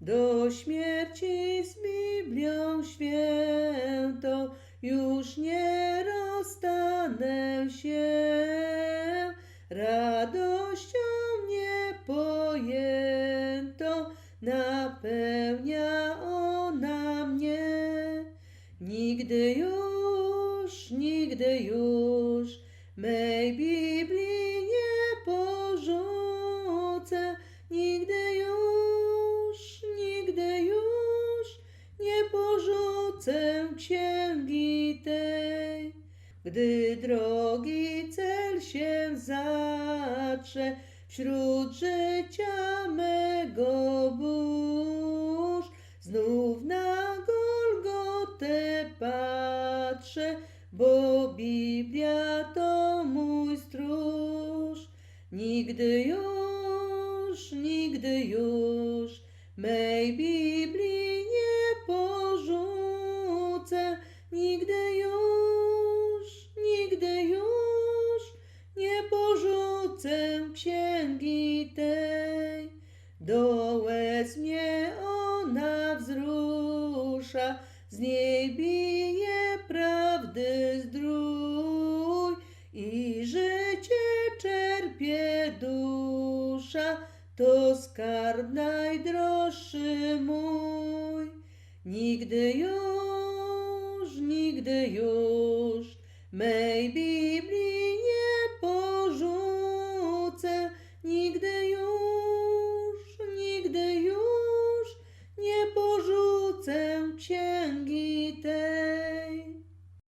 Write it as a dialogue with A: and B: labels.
A: Do śmierci z Biblią świętą już nie rozstanę się. Radością niepojętą napełnia ona mnie. Nigdy już, nigdy już mej Biblii Gdy drogi cel się zatrze wśród życia mego burz, znów na Golgotę patrzę, bo Biblia to mój stróż. Nigdy już, nigdy już mej Biblii porzucę księgi tej. Do łez mnie ona wzrusza, z niej bije prawdy zdrój i życie czerpie dusza, to skarb najdroższy mój. Nigdy już, nigdy już mej Biblii Nigdy już, nigdy już nie porzucę cięgi tej.